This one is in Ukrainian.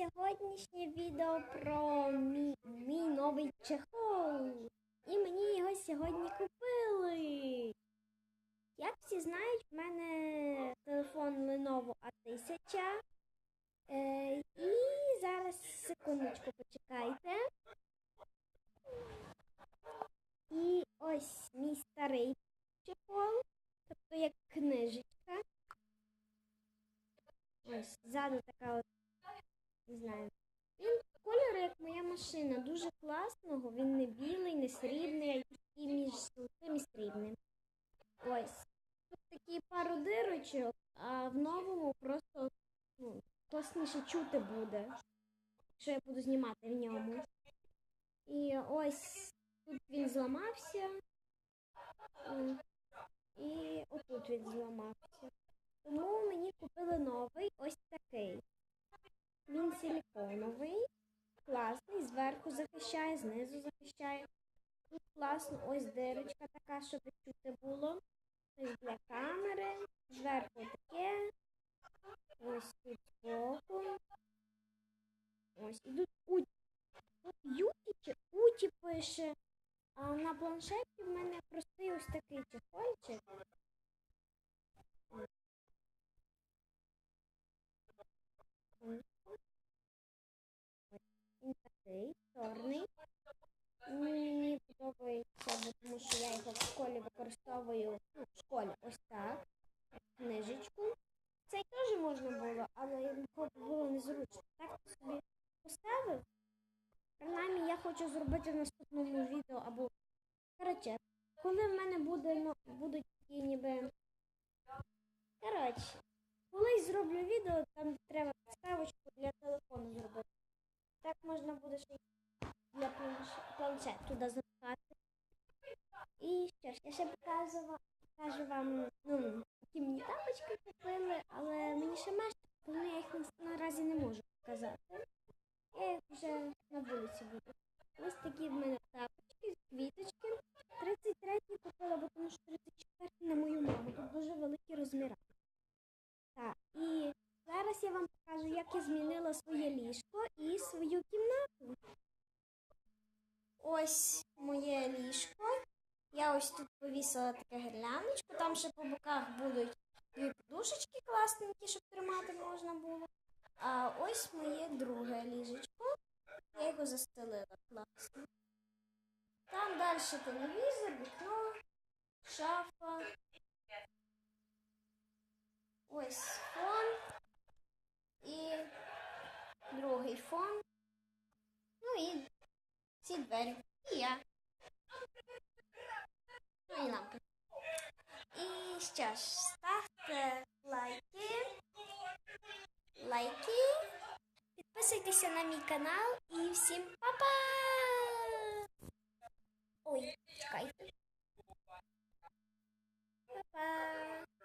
сьогоднішнє відео про мій, мій новий чехол. І мені його сьогодні купили. Як всі знають, в мене телефон Lenovo A1000. Е, і зараз секундочку почекайте. І ось мій старий чехол, тобто як книжечка. Ось ззаду така от, не знаю. Він кольору, як моя машина, дуже класного. Він не білий, не срібний, а між золотим і срібним. Ось. Тут такі пару дирочок, а в новому просто ну, класніше чути буде, якщо я буду знімати в ньому. І ось тут він зламався. І отут він зламався. Тому мені купили новий ось силіконовий, класний, зверху захищає, знизу захищає. Тут класно, ось дирочка така, щоб чути було. Ось для камери. Зверху таке. Ось тут збоку. Ось і уті. Чи уті пише. А на планшеті в мене простий ось такий чехольчик. Такий, чорний. Мені подобається, тому що я його в школі використовую ну, в школі ось так. Книжечку. Цей теж можна було, але було незручно. Так ти собі поставив. Принаймні я хочу зробити в наступному відео або. Коротше, коли в мене буде, ну, будуть такі ніби. Коротше, колись зроблю відео, там треба підставочку для телефону зробити. Можна буде ще для планшет туди запхати. І що ж, я ще покажу, покажу вам, ну, які мені тапочки купили, але мені ще меж, тому я їх наразі не можу показати. Я їх вже на вулиці буду. Ось такі в мене тапочки, квіточки. 33-й купила, бо тому що 34 на мою маму. Тут дуже великі розміри. Так, і зараз я вам покажу, як я змінила своє ліжко і свою кімнату. Ось моє ліжко. Я ось тут повісила таке гірляночку. Там ще по боках будуть дві подушечки класненькі, щоб тримати можна було. А ось моє друге ліжечко. Я його застелила класно. Там далі телевізор, вікно, шафа. reform Luiz, Silvério e a lâmpada. It's just started like. Like E depois на мій канал і всім па-па! Ой, чекайте. Papá.